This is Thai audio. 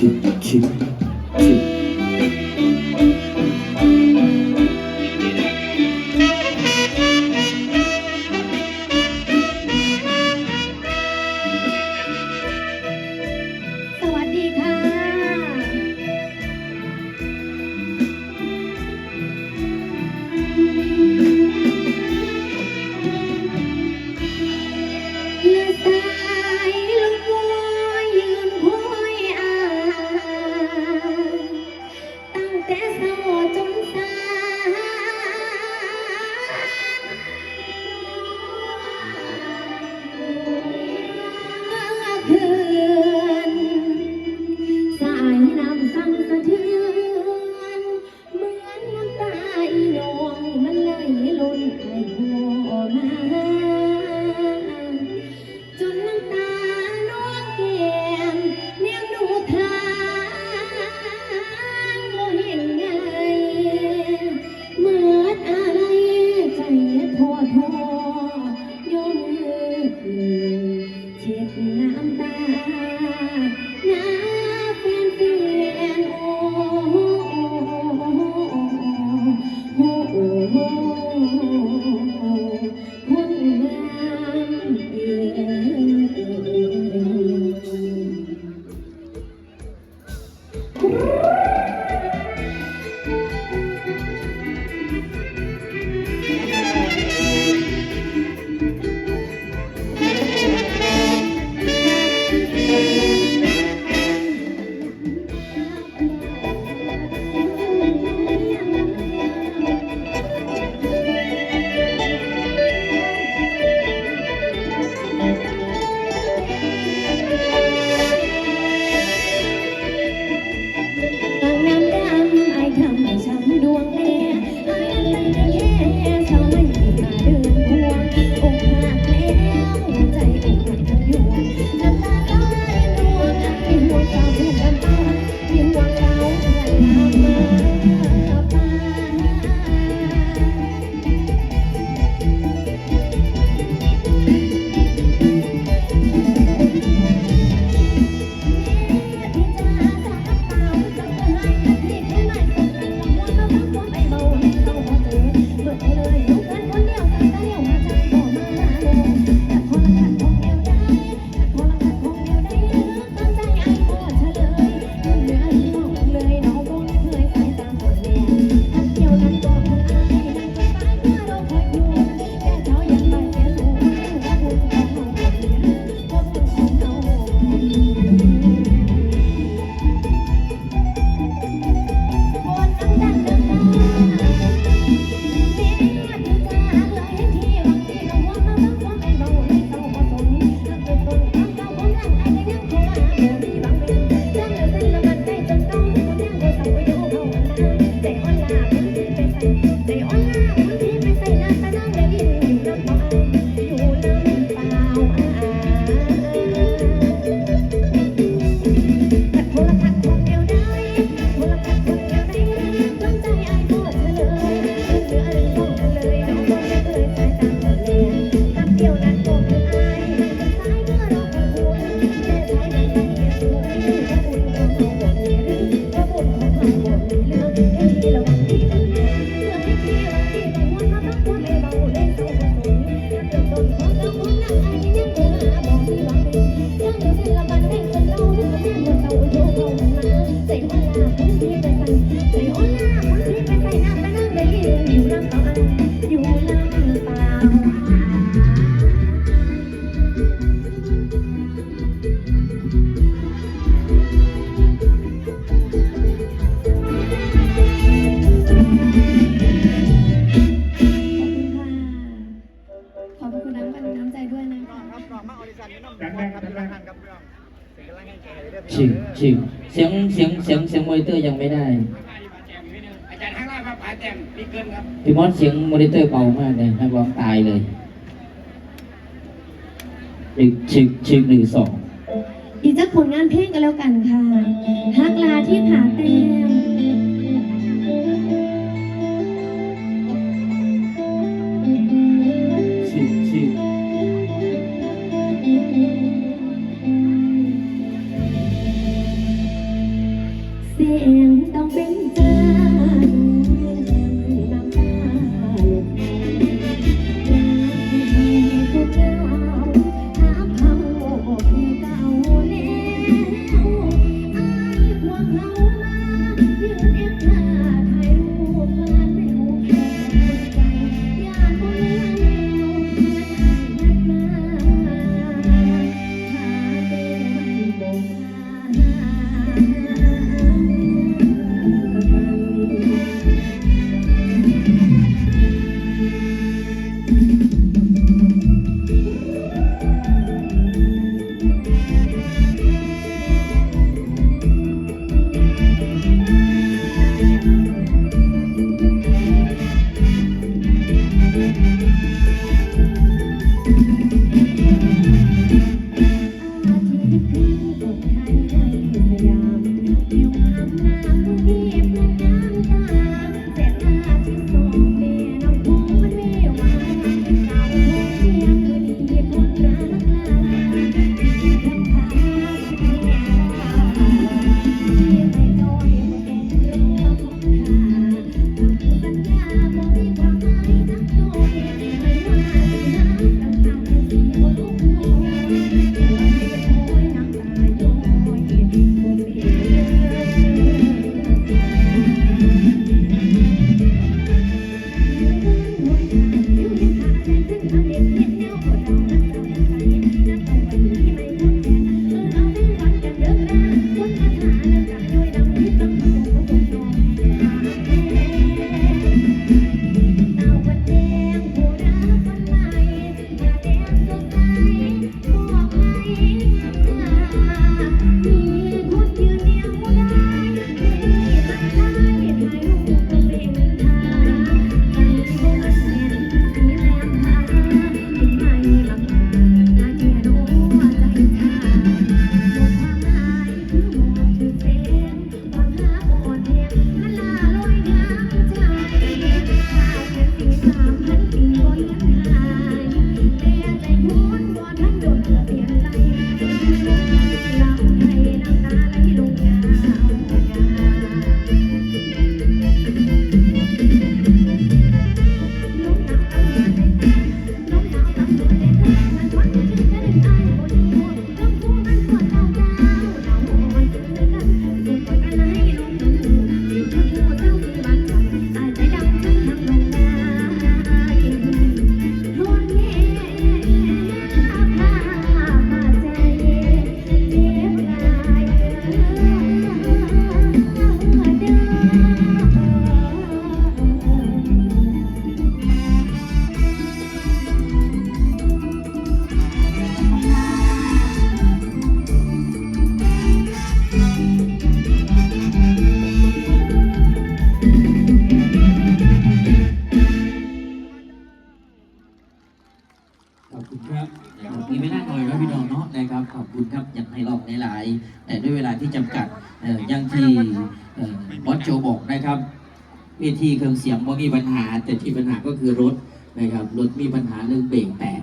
ชิบ ล้นไอ อยู่ลำปางขอบคุณค่ะขอบคุณน้ำกันน้ำใจด้วยนะคะ ครับน้องมาออดิชั่นนี่น้องครับครับครับเป็นครับเป็นกำลังให้ใจเด้อชิบชิบเสียงเสียงเสียงเสียงมอนิเตอร์ยังไม่ได้ พี่เกินครับพี่มอสเสียงมอนิเตอร์เบามากเลยนักร้องตายเลยหนึ่งชิบชิบหนึ่งสองอีกสักผลงานเพลงกันแล้วกันค่ะฮักลาที่ผาแต้ม ขอบคุณครับนะครับมีไม่น่าน่อยครับพี่น้องเนาะนะครับขอบคุณครับอยากให้ลองหลายๆแต่ด้วยเวลาที่จำกัดยังที่บอสโจบอกนะครับเวทีเครื่องเสียงบ่มีปัญหา แต่ที่ปัญหาก็คือรถนะครับรถมีปัญหาเรื่องเบรกแตก